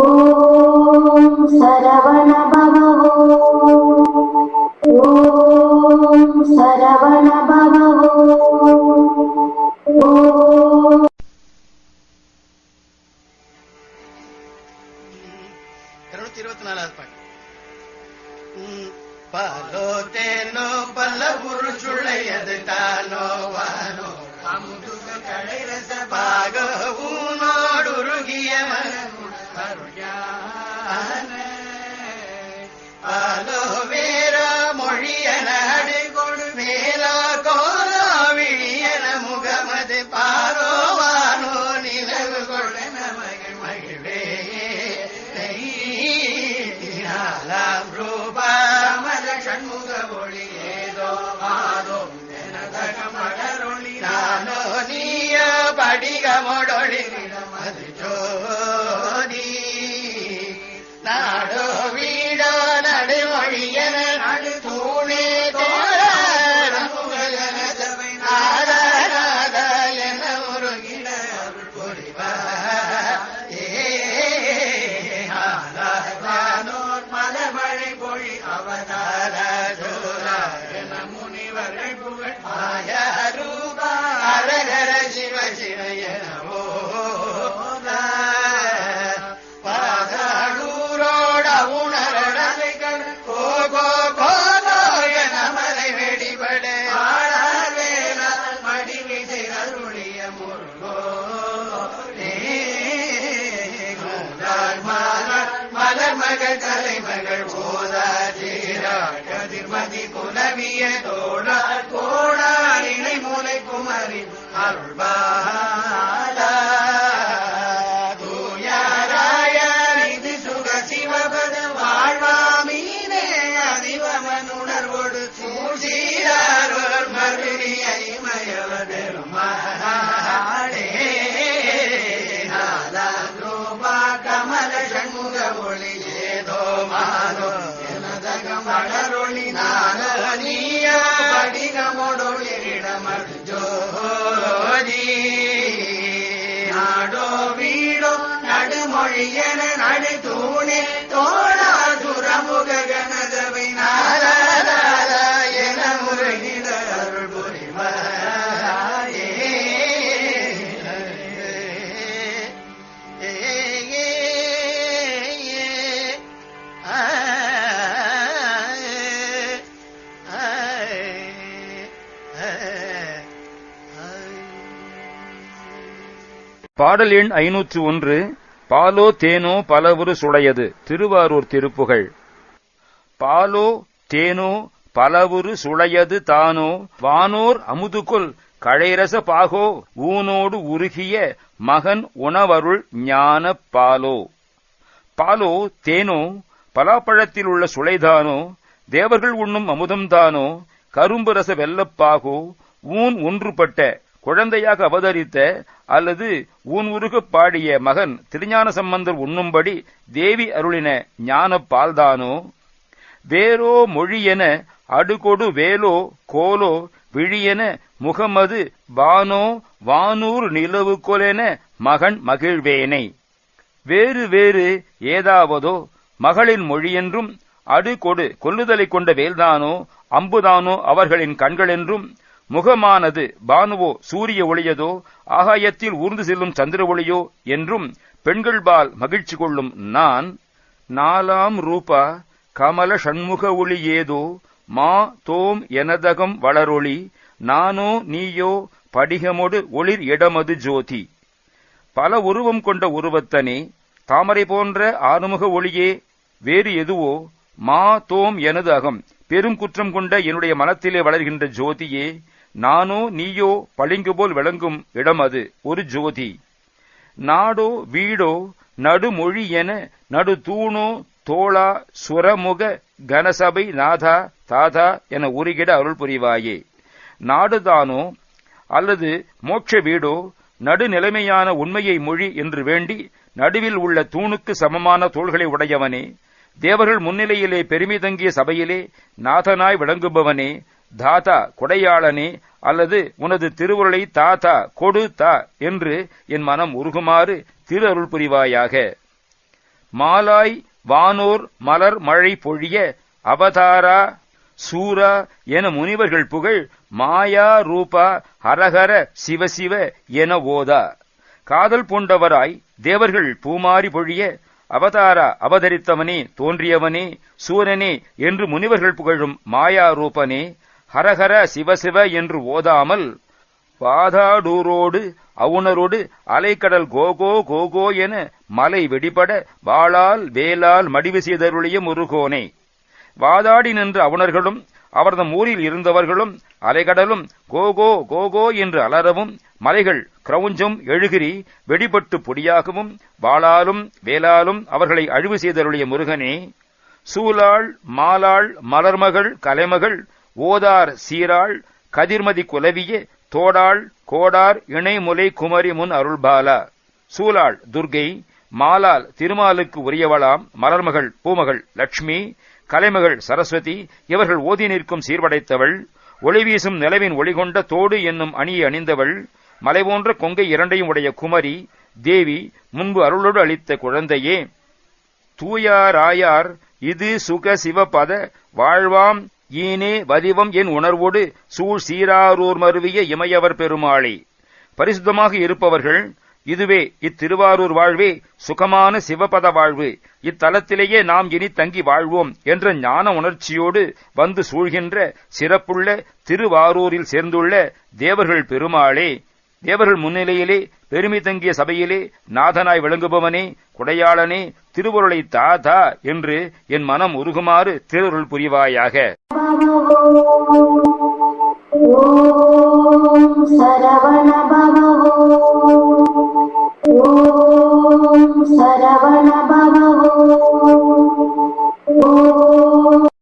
ॐ Sarwan Ah. மகள் தலைமகள் போதா கதிர்மதி புலவிய தோழார் கோடார் இணை மூலை குமரி அருள்பாலா என நடு பாடல் எண் ஐநூற்று ஒன்று. பாலோ தேனோ பலவுரு சுளையது திருவாரூர் திருப்புகழ். பாலோ தேனோ பலவுரு சுளையது தானோ வானோர் அமுதுகொல் கழைரச பாகோ ஊனோடு உருகிய மகன் உணவருள் ஞான பாலோ. பாலோ தேனோ பலாப்பழத்தில் உள்ள சுளைதானோ தேவர்கள் உண்ணும் அமுதம்தானோ கரும்பு ரச வெள்ளப்பாகோ ஊன் ஒன்றுபட்ட குழந்தையாக அவதரித்த அல்லது ஊன் பாடிய மகன் திருஞான சம்பந்தர் உண்ணும்படி தேவி அருளின ஞானப் பால்தானோ? வேரோ மொழியென அடுகொடு வேலோ கோலோ விழியென முகமது வானோ வானூர் நிலவு கொலென மகன் மகிழ்வேனை. வேறு வேறு ஏதாவதோ மகளின் மொழியென்றும் அடு கொடு கொல்லுதலை கொண்ட வேல்தானோ அம்புதானோ அவர்களின் கண்களென்றும் முகமானது பானுவோ சூரிய ஒளியதோ ஆகாயத்தில் ஊர்ந்து செல்லும் சந்திர ஒளியோ என்றும் பெண்கள்பால் மகிழ்ச்சி கொள்ளும் நான் நாலாம் ரூபா கமல ஷண்முக ஒளி ஏதோ மா தோம் எனதகம் வளரொளி நானோ நீயோ படிகமொடு ஒளிர் இடமது ஜோதி. பல உருவம் கொண்ட உருவத்தனே தாமரை போன்ற ஆறுமுக ஒளியே வேறு எதுவோ மா தோம் எனது அகம் பெரும் குற்றம் கொண்ட என்னுடைய மனத்திலே வளர்கின்ற ஜோதியே நானோ நீயோ பளிங்கு போல் விளங்கும் இடம் அது ஒரு ஜோதி. நாடோ வீடோ நடுமொழி என நடு தூணோ தோளா சுரமுக கனசபை நாதா தாதா என உருகிட அருள் புரிவாயே. நாடுதானோ அல்லது மோட்ச வீடோ நடுநிலைமையான உண்மையை மொழி என்று வேண்டி நடுவில் உள்ள தூணுக்கு சமமான தோள்களை உடையவனே. தேவர்கள் முன்னிலையிலே பெருமிதங்கிய சபையிலே நாதனாய் விளங்குபவனே. தாதா கொடையாளனே அல்லது உனது திருவுருளை தாத்தா கொடு தா என்று என் மனம் உருகுமாறு திரு அருள் புரிவாயாக. மாலாய் வானோர் மலர் மழை பொழிய அவதாரா சூரா என முனிவர்கள் புகழ் மாயா ரூபா ஹரஹர சிவசிவ என ஓதா. காதல் பூண்டவராய் தேவர்கள் பூமாரி பொழிய அவதாரா அவதரித்தவனே தோன்றியவனே சூரனே என்று முனிவர்கள் புகழும் மாயா ரூபனே ஹரஹர சிவசிவ என்று ஓதாமல் வாதாடூரோடு அவுணரோடு அலைக்கடல் கோகோ கோகோ என மலை வெடிபட வாளால் வேலால் மடிவு செய்தருளிய முருகோனே. வாதாடி நின்ற அவுணர்களும் அவரது ஊரில் இருந்தவர்களும் அலைகடலும் கோகோ கோகோ என்று அலறவும் மலைகள் கிரவுஞ்சும் எழுகிரி வெடிபட்டு பொடியாகவும் வாளாலும் வேலாலும் அவர்களை அழிவு செய்தருளிய முருகனே சூலாள் மாலாள் மலர்மகள் கலைமகள் ஓதார் சீராள் கதிர்மதி குலவிய தோடாள் கோடார் இணைமுலை குமரி முன் அருள்பாலா. சூலாள் துர்கை மாலால் திருமாலுக்கு உரியவளாம் மலர்மகள் பூமகள் லட்சுமி கலைமகள் சரஸ்வதி இவர்கள் ஓதி நிற்கும் சீர்படைத்தவள் ஒளி வீசும் நிலவின் ஒளிகொண்ட தோடு என்னும் அணியை அணிந்தவள் மலை போன்ற கொங்கை இரண்டையும் உடைய குமரி தேவி முன்பு அருளோடு அளித்த குழந்தையே. தூயாராயார் இது சுக சிவபத வாழ்வாம் ஈனே வதிவம் என் உணர்வோடு சூழ் சீராரூர் மருவிய இமையவர் பெருமாளே. பரிசுத்தமாக இருப்பவர்கள் இதுவே இத்திருவாரூர் வாழ்வே சுகமான சிவபத வாழ்வு. இத்தலத்திலேயே நாம் இனி தங்கி வாழ்வோம் என்ற ஞான உணர்ச்சியோடு வந்து சூழ்கின்ற சிறப்புள்ள திருவாரூரில் சேர்ந்துள்ள தேவர்கள் பெருமாளே. தேவர்கள் முன்னிலையிலே பெருமை தங்கிய சபையிலே நாதனாய் விளங்குபவனே குடையாளனே திருவருளை தாதா என்று என் மனம் உருகுமாறு திருவுருள் புரிவாயாக.